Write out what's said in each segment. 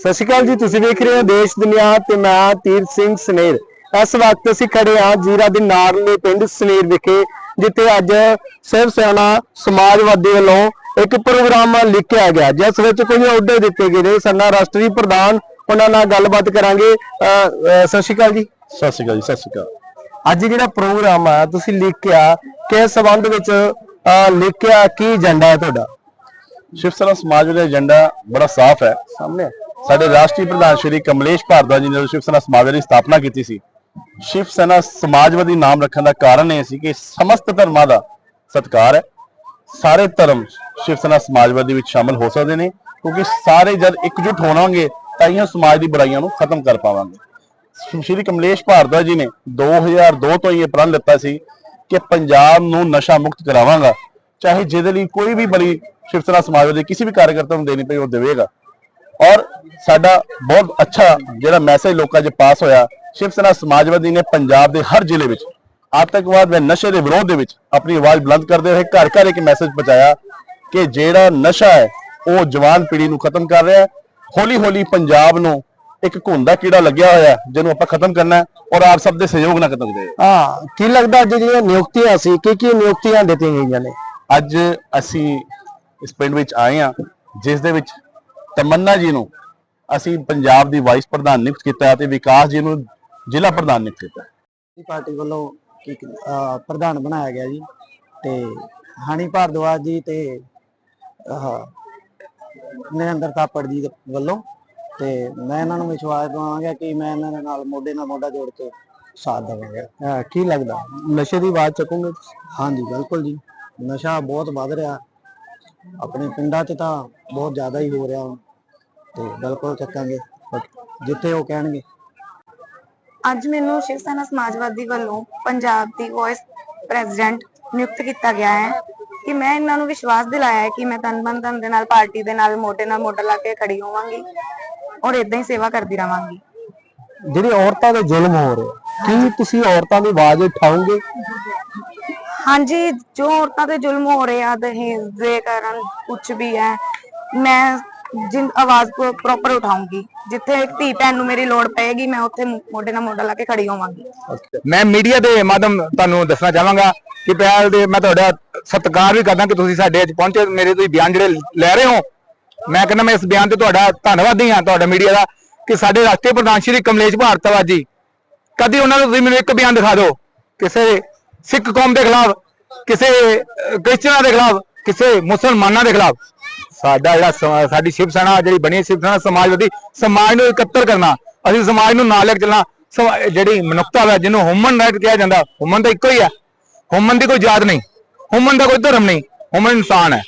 ਸਤਿ ਸ਼੍ਰੀ ਅਕਾਲ ਜੀ ਤੁਸੀਂ ਵੇਖ ਰਹੇ ਹੋ ਦੇਸ਼ ਦੁਨੀਆ ਤੇ ਮੈਂ ਤੀਰਥ ਸਿੰਘ ਸਨੇਰ। ਇਸ ਵਕਤ ਅਸੀਂ ਖੜੇ ਹਾਂ ਜੀਰਾ ਦੇ ਨਾਰਲੇ ਪਿੰਡ ਸਨੇਰ ਵਿਖੇ ਜਿੱਥੇ ਅੱਜ ਸਿਵ ਸੈਨਾ ਸਮਾਜਵਾਦੀ ਵੱਲੋਂ ਇੱਕ ਪ੍ਰੋਗਰਾਮ ਲਿਖਿਆ ਗਿਆ ਜਿਸ ਵਿੱਚ ਕੁਝ ਅਹੁਦੇ ਦਿੱਤੇ ਗਏ ਨੇ। ਸਾਡਾ ਰਾਸ਼ਟਰੀ ਪ੍ਰਧਾਨ ਉਹਨਾਂ ਨਾਲ ਗੱਲਬਾਤ ਕਰਾਂਗੇ। ਸਤਿ ਸ਼੍ਰੀ ਅਕਾਲ ਜੀ। ਸਤਿ ਸ਼੍ਰੀ ਅਕਾਲ ਜੀ ਸਤਿ ਸ਼੍ਰੀ ਅਕਾਲ। ਅੱਜ ਜਿਹੜਾ ਪ੍ਰੋਗਰਾਮ ਆ ਤੁਸੀਂ ਲਿਖਿਆ ਕਿਸ ਸੰਬੰਧ ਵਿੱਚ ਲਿਖਿਆ ਕੀ ਏਜੰਡਾ ਹੈ ਤੁਹਾਡਾ? ਸ਼ਿਵ ਸੈਨਾ ਸਮਾਜ ਦਾ ਏਜੰਡਾ ਬੜਾ ਸਾਫ਼ ਹੈ। ਸਾਹਮਣੇ। ਸਾਡੇ ਰਾਸ਼ਟਰੀ ਪ੍ਰਧਾਨ ਸ਼੍ਰੀ ਕਮਲੇਸ਼ ਭਾਰਦਵਾਜ ਜੀ ਨੇ ਜਦੋਂ ਸ਼ਿਵ ਸੈਨਾ ਸਮਾਜ ਦੀ ਸਥਾਪਨਾ ਕੀਤੀ ਸੀ। ਸ਼ਿਵ ਸੈਨਾ ਸਮਾਜਵਾਦੀ ਨਾਮ ਰੱਖਣ ਦਾ ਕਾਰਨ ਇਹ ਸੀ ਕਿ ਸਮਸਤ ਧਰਮਾਂ ਦਾ ਸਤਿਕਾਰ ਹੈ। ਸਾਰੇ ਧਰਮ ਸ਼ਿਵ ਸੈਨਾ ਸਮਾਜਵਾਦੀ ਵਿੱਚ ਸ਼ਾਮਲ ਹੋ ਸਕਦੇ ਨੇ, ਕਿਉਂਕਿ ਸਾਰੇ ਜਦ ਇਕਜੁੱਟ ਹੋਵਾਂਗੇ ਤਾਂ ਹੀ ਸਮਾਜ ਦੀ ਬੁਰਾਈਆਂ ਨੂੰ ਖਤਮ ਕਰ ਪਾਵਾਂਗੇ। ਸ਼੍ਰੀ ਕਮਲੇਸ਼ ਭਾਰਦਵਾਜ ਜੀ ਨੇ 2002 ਤੋਂ ਹੀ ਇਹ ਪ੍ਰਣ ਲਿੱਤਾ ਸੀ ਕਿ ਪੰਜਾਬ ਨੂੰ ਨਸ਼ਾ ਮੁਕਤ ਕਰਾਵਾਂਗਾ। ਚਾਹੇ ਜਿਹਦੇ ਲਈ ਕੋਈ ਵੀ ਬਲੀ ਸ਼ਿਵ ਸੈਨਾ ਸਮਾਜਵਾਦੀ, ਕਿਸੇ ਵੀ ਕਾਰਜਕਰਤਾ ਨੂੰ ਦੇਣੀ ਪਈ, ਉਹ ਦੇਵੇਗਾ। ਔਰ ਸਾਡਾ ਬਹੁਤ ਅੱਛਾ ਜਿਹੜਾ ਮੈਸੇਜ ਲੋਕਾਂ 'ਚ ਪਾਸ ਹੋਇਆ ਸ਼ਿਵ ਸੈਨਾ ਸਮਾਜਵਾਦੀ ਨੇ ਪੰਜਾਬ ਦੇ ਹਰ ਜ਼ਿਲ੍ਹੇ ਵਿੱਚ ਆਤੰਕਵਾਦ ਦੇ ਨਸ਼ੇ ਦੇ ਵਿਰੋਧ ਦੇ ਵਿੱਚ ਆਪਣੀ ਆਵਾਜ਼ ਬੁਲੰਦ ਕਰਦੇ ਹੋਏ ਘਰ ਘਰ ਇੱਕ ਮੈਸੇਜ ਪਹੁੰਚਾਇਆ ਕਿ ਜਿਹੜਾ ਨਸ਼ਾ ਹੈ ਉਹ ਜਵਾਨ ਪੀੜ੍ਹੀ ਨੂੰ ਖਤਮ ਕਰ ਰਿਹਾ ਹੈ। ਹੌਲੀ ਹੌਲੀ ਪੰਜਾਬ ਨੂੰ ਇੱਕ ਘੁੰਦਾ ਕੀੜਾ ਲੱਗਿਆ ਹੋਇਆ ਜਿਹਨੂੰ ਆਪਾਂ ਖਤਮ ਕਰਨਾ ਹੈ ਔਰ ਆਪ ਸਭ ਦੇ ਸਹਿਯੋਗ ਨਾਲ ਖਤਮ ਕਰੀਏ। ਹਾਂ ਕੀ ਲੱਗਦਾ ਅੱਜ ਜਿਹੜੀਆਂ ਨਿਯੁਕਤੀਆਂ ਸੀ ਕੀ ਕੀ ਨਿਯੁਕਤੀਆਂ ਦਿੱਤੀਆਂ ਗਈਆਂ ਨੇ? ਅੱਜ ਅਸੀਂ ਇਸ ਪਿੰਡ ਵਿੱਚ ਆਏ ਹਾਂ ਜਿਸ ਦੇ ਵਿੱਚ ਤਮੰਨਾ ਜੀ ਨੂੰ ਅਸੀਂ ਪੰਜਾਬ ਦੀ ਵਾਈਸ ਪ੍ਰਧਾਨ ਨਿਯੁਕਤ ਕੀਤਾ ਤੇ ਵਿਕਾਸ ਜੀ ਨੂੰ ਜ਼ਿਲ੍ਹਾ ਪ੍ਰਧਾਨ ਨਿਯੁਕਤ ਕੀਤਾ। ਪਾਰਟੀ ਵੱਲੋਂ ਪ੍ਰਧਾਨ ਬਣਾਇਆ ਗਿਆ ਜੀ ਤੇ ਹਾਨੀ ਭਾਰਦਵਾਜ ਜੀ ਤੇ ਆਹ ਨਰਿੰਦਰ ਥਾਪੜ ਜੀ ਦੇ ਵੱਲੋਂ ਤੇ ਮੈਂ ਇਹਨਾਂ ਨੂੰ ਵਿਸ਼ਵਾਸ ਦਿਵਾਵਾਂਗਾ ਕਿ ਮੈਂ ਇਹਨਾਂ ਦੇ ਨਾਲ ਮੋਢੇ ਨਾਲ ਮੋਢਾ ਜੋੜ ਕੇ ਸਾਥ ਦੇਵਾਂਗਾ। ਕੀ ਲੱਗਦਾ? ਨਸ਼ੇ ਦੀ ਆਵਾਜ਼ ਚੱਕੋਗੇ ਹਾਂਜੀ ਬਿਲਕੁਲ ਜੀ। ਨਸ਼ਾ ਬਹੁਤ ਵੱਧ ਰਿਹਾ। ਆਪਣੇ ਪਿੰਡਾਂ 'ਚ ਤਾਂ ਬਹੁਤ ਜ਼ਿਆਦਾ ਹੀ ਹੋ ਰਿਹਾ। ਹੁਣ ਤੇ ਬਿਲਕੁਲ ਚੱਕਾਂਗੇ। ਜਿੱਥੇ ਉਹ ਕਹਿਣਗੇ। ਅੱਜ ਮੈਨੂੰ ਸ਼ਿਵ ਸੈਨਾ ਸਮਾਜਵਾਦੀ ਵੱਲੋਂ ਪੰਜਾਬ ਦੀ ਵਾਇਸ ਪ੍ਰੈਜ਼ੀਡੈਂਟ ਨਿਯੁਕਤ ਕੀਤਾ ਗਿਆ ਹੈ ਕਿ ਮੈਂ ਇਹਨਾਂ ਨੂੰ ਵਿਸ਼ਵਾਸ ਦਿਲਾਇਆ ਹੈ ਕਿ ਮੈਂ ਤਨ ਮਨ ਧਨ ਦੇ ਨਾਲ ਪਾਰਟੀ ਦੇ ਨਾਲ ਮੋਢੇ ਨਾਲ ਮੋਢਾ ਲਾ ਕੇ ਖੜੀ ਹੋਵਾਂਗੀ ਔਰ ਇਦਾਂ ਹੀ ਸੇਵਾ ਕਰਦੀ ਰਵਾਂਗੀ ਜਿਹੜੇ ਔਰਤਾਂ ਦੇ ਜ਼ੁਲਮ ਹੋ ਰਹੇ ਕੀ ਤੁਸੀਂ ਔਰਤਾਂ ਦੀ ਆਵਾਜ਼ ਉਠਾਓਗੇ? ਹਾਂਜੀ ਜੋ ਔਰਤਾਂ ਤੇ ਜ਼ੁਲਮ ਹੋ ਰਿਹਾ ਦਹੇਜ ਦੇ ਕਾਰਨ ਕੁਝ ਵੀ ਹੈ ਮੈਂ ਜਿੰ ਆਵਾਜ਼ ਪ੍ਰੋਪਰ ਉਠਾਉਂਗੀ। ਜਿੱਥੇ ਧੀ ਭੈਣ ਨੂੰ ਮੇਰੀ ਲੋੜ ਪਏਗੀ ਮੈਂ ਉੱਥੇ ਮੋਢੇ ਨਾਲ ਮੋਢਾ ਲਾ ਕੇ ਖੜੀ ਹੋਵਾਂਗੀ। ਮੈਂ ਮੀਡੀਆ ਦੇ ਮਾਧਮ ਤੁਹਾਨੂੰ ਦੱਸਣਾ ਚਾਹਾਂਗਾ ਕਿ ਪਹਿਲ ਦੇ ਮੈਂ ਤੁਹਾਡਾ ਸਤਿਕਾਰ ਵੀ ਕਰਦਾ ਕਿ ਤੁਸੀਂ ਸਾਡੇ ਅੱਜ ਪਹੁੰਚੇ ਮੇਰੇ ਤੁਸੀਂ ਬਿਆਨ ਜਿਹੜੇ ਲੈ ਰਹੇ ਹੋ। ਮੈਂ ਕਹਿੰਦਾ ਮੈਂ ਇਸ ਬਿਆਨ ਤੇ ਤੁਹਾਡਾ ਧੰਨਵਾਦੀ ਹਾਂ ਤੁਹਾਡਾ ਮੀਡੀਆ ਦਾ ਕਿ ਸਾਡੇ ਰਾਸ਼ਟਰੀ ਪ੍ਰਧਾਨ ਸ਼੍ਰੀ ਕਮਲੇਸ਼ ਭਾਰਤਵਾਜ ਜੀ ਕਦੀ ਉਹਨਾਂ ਨੂੰ ਤੁਸੀਂ ਮੈਨੂੰ ਇੱਕ ਬਿਆਨ ਦਿਖਾ ਦਿਓ? ਕਿਸੇ ਸਿੱਖ ਕੌਮ ਦੇ ਖਿਲਾਫ ਕਿਸੇ ਅਹ, ਕ੍ਰਿਸਚਨਾਂ ਦੇ ਖਿਲਾਫ ਕਿਸੇ ਮੁਸਲਮਾਨਾਂ ਦੇ ਖਿਲਾਫ। ਸਾਡਾ ਜਿਹੜਾ ਸਮਾ- ਸਾਡੀ ਸ਼ਿਵ ਸੈਨਾ ਜਿਹੜੀ ਬਣੀ ਹੈ ਸ਼ਿਵ ਸੈਨਾ ਸਮਾਜਵਾਦੀ ਸਮਾਜ ਨੂੰ ਇਕੱਤਰ ਕਰਨਾ, ਅਸੀਂ ਸਮਾਜ ਨੂੰ ਨਾਲ ਲੈ ਕੇ ਚੱਲਣਾ, ਸਮਾ- ਜਿਹੜੀ ਮਨੁੱਖਤਾ ਹੈ ਜਿਹਨੂੰ ਹਿਊਮਨ ਰਾਈਟ ਕਿਹਾ ਜਾਂਦਾ ਹਿਊਮਨ ਤਾਂ ਇੱਕੋ ਹੀ ਹੈ ਹਿਊਮਨ ਦੀ ਕੋਈ ਜਾਤ ਨਹੀਂ ਹਿਊਮਨ ਦਾ ਕੋਈ ਧਰਮ ਨਹੀਂ ਹਿਊਮਨ ਇਨਸਾਨ ਹੈ।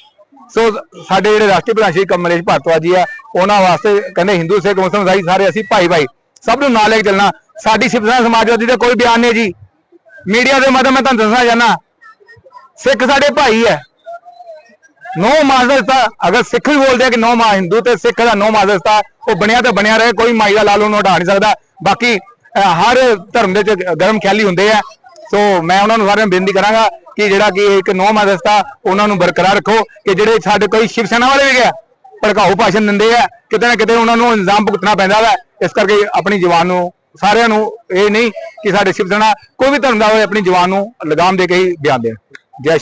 ਸੋ ਸਾਡੇ ਜਿਹੜੇ ਰਾਸ਼ਟਰੀ ਪ੍ਰਧਾਨ ਸ਼੍ਰੀ ਕਮਲੇਸ਼ ਭਾਰਤਵਾ ਜੀ ਆ, ਉਹਨਾਂ ਵਾਸਤੇ ਕਹਿੰਦੇ ਹਿੰਦੂ, ਸਿੱਖ, ਮੁਸਲਮਾਨ ਇਸਾਈ ਸਾਰੇ ਅਸੀਂ ਭਾਈ ਭਾਈ ਸਭ ਨੂੰ ਨਾਲ ਲੈ ਕੇ ਚੱਲਣਾ, ਸਾਡੀ ਸ਼ਿਵ ਸੈਨਾ ਸਮਾਜਵਾਦੀ ਦਾ ਕੋਈ ਬਿਆਨ ਨਹੀਂ ਜੀ। ਮੀਡੀਆ ਦੇ ਮਾਧਿਅਮ ਮੈਂ ਤੁਹਾਨੂੰ ਦੱਸਣਾ ਚਾਹੁੰਦਾ, ਸਿੱਖ ਸਾਡੇ ਭਾਈ ਹੈ। ਨੋ ਮਾਜ਼ਰਤਾ ਅਗਰ ਸਿੱਖ ਵੀ ਬੋਲਦੇ ਆ ਕਿ ਨੋ ਮਾ ਹਿੰਦੂ ਤੇ ਸਿੱਖ ਦਾ ਨੋ ਮਾਜ਼ਰਤਾ ਉਹ ਬਣਿਆ ਤੇ ਬਣਿਆ ਰਹੇ, ਕੋਈ ਮਾਈ ਦਾ ਲਾਲ ਉਹਨੂੰ ਹਟਾ ਨਹੀਂ ਸਕਦਾ। ਬਾਕੀ ਹਰ ਧਰਮ ਦੇ ਚ ਗਰਮ ਖਿਆਲੀ ਹੁੰਦੇ ਆ। ਸੋ ਮੈਂ ਉਹਨਾਂ ਨੂੰ ਸਾਰਿਆਂ ਨੂੰ ਬੇਨਤੀ ਕਰਾਂਗਾ ਕਿ ਜਿਹੜਾ ਕਿ ਇੱਕ ਨੋ ਮਾਦਸਤਾ ਉਹਨਾਂ ਨੂੰ ਬਰਕਰਾਰ ਰੱਖੋ ਕਿ ਜਿਹੜੇ ਸਾਡੇ ਕੋਈ ਸ਼ਿਵ ਸੈਨਾ ਵਾਲੇ ਵੀ ਗਿਆ ਭੜਕਾਊ ਭਾਸ਼ਣ ਦਿੰਦੇ ਆ, ਕਿਤੇ ਨਾ ਕਿਤੇ ਉਹਨਾਂ ਨੂੰ ਇਲਜ਼ਾਮ ਭੁਗਤਣਾ ਪੈਂਦਾ ਵਾ। ਇਸ ਕਰਕੇ ਆਪਣੀ ਜਵਾਨ ਨੂੰ ਸਾਰਿਆਂ ਨੂੰ ਇਹ ਨਹੀਂ ਕਿ ਸਾਡੇ ਸ਼ਿਵ ਸੈਨਾ ਕੋਈ ਵੀ ਧਰਮ ਦਾ ਹੋਵੇ ਆਪਣੀ ਜਵਾਨ ਨੂੰ ਲਗਾਮ ਦੇ ਕੇ ਹੀ ਬਿਆਨ ਦੇਣ। ਜੈ